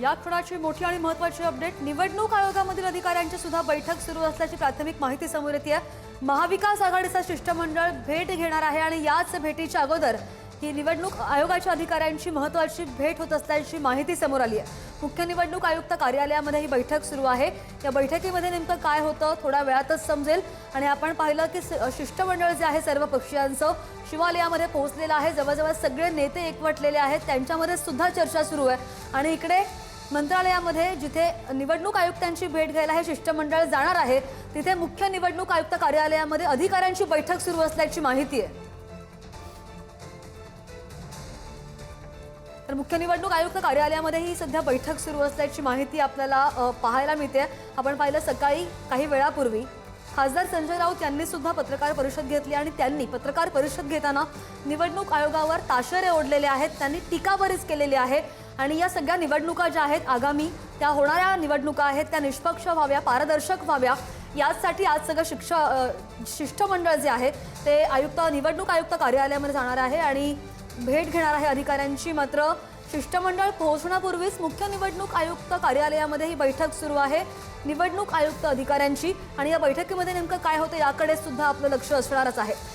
या क्षणाची मोठी आणि महत्वाची अपडेट? निवडणूक आयोगामधील अधिकाऱ्यांची सुद्धा बैठक सुरू असल्याची प्राथमिक माहिती समोर येते महाविकास आघाडीचा शिष्टमंडळ भेट घेणार आहे आणि याच भेटीच्या अगोदर ही निवडणूक आयोगाच्या अधिकाऱ्यांची महत्वाची भेट होत असल्याची माहिती समोर आली आहे. मुख्य निवडणूक आयुक्त कार्यालयामध्ये ही बैठक सुरू आहे. या बैठकीमध्ये नेमकं काय होतं थोड्या वेळातच समजेल. आणि आपण पाहिलं की शिष्टमंडळ जे आहे सर्व पक्षीयांचं शिवालयामध्ये पोहोचलेलं आहे. जवळजवळ सगळे नेते एकवटलेले आहेत. त्यांच्यामध्ये सुद्धा चर्चा सुरू आहे. आणि इकडे मंत्रालयामध्ये जिथे निवडणूक आयुक्तांची भेट घ्यायला हे शिष्टमंडळ जाणार आहे तिथे मुख्य निवडणूक आयुक्त कार्यालयामध्ये अधिकाऱ्यांची बैठक सुरू असल्याची माहिती आहे. तर मुख्य निवडणूक आयुक्त कार्यालयामध्ये ही सध्या बैठक सुरू असल्याची माहिती आपल्याला पाहायला मिळते. आपण पाहिलं सकाळी काही वेळापूर्वी खासदार संजय राऊत यांनी सुद्धा पत्रकार परिषद घेतली आणि त्यांनी पत्रकार परिषद घेताना निवडणूक आयोगावर ताशेरे ओढलेले आहेत. त्यांनी टीका बरीच केलेली आहे. आणि या सगळ्या निवडणुका ज्या आहेत आगामी त्या होणाऱ्या निवडणुका आहेत त्या निष्पक्ष व्हाव्या पारदर्शक व्हाव्या याचसाठी आज सगळं शिक्ष शिष्टमंडळ जे आहे ते आयुक्त निवडणूक आयुक्त कार्यालयामध्ये जाणार आहे आणि भेट घेणार आहे अधिकाऱ्यांची मात्र शिष्टमंडळ पोहोचण्यापूर्वीच मुख्य निवडणूक आयुक्त कार्यालयामध्ये ही बैठक सुरू आहे. निवडणूक आयुक्त अधिकाऱ्यांची आणि या बैठकीमध्ये नेमकं काय होतं याकडे सुद्धा आपलं लक्ष असणारच आहे.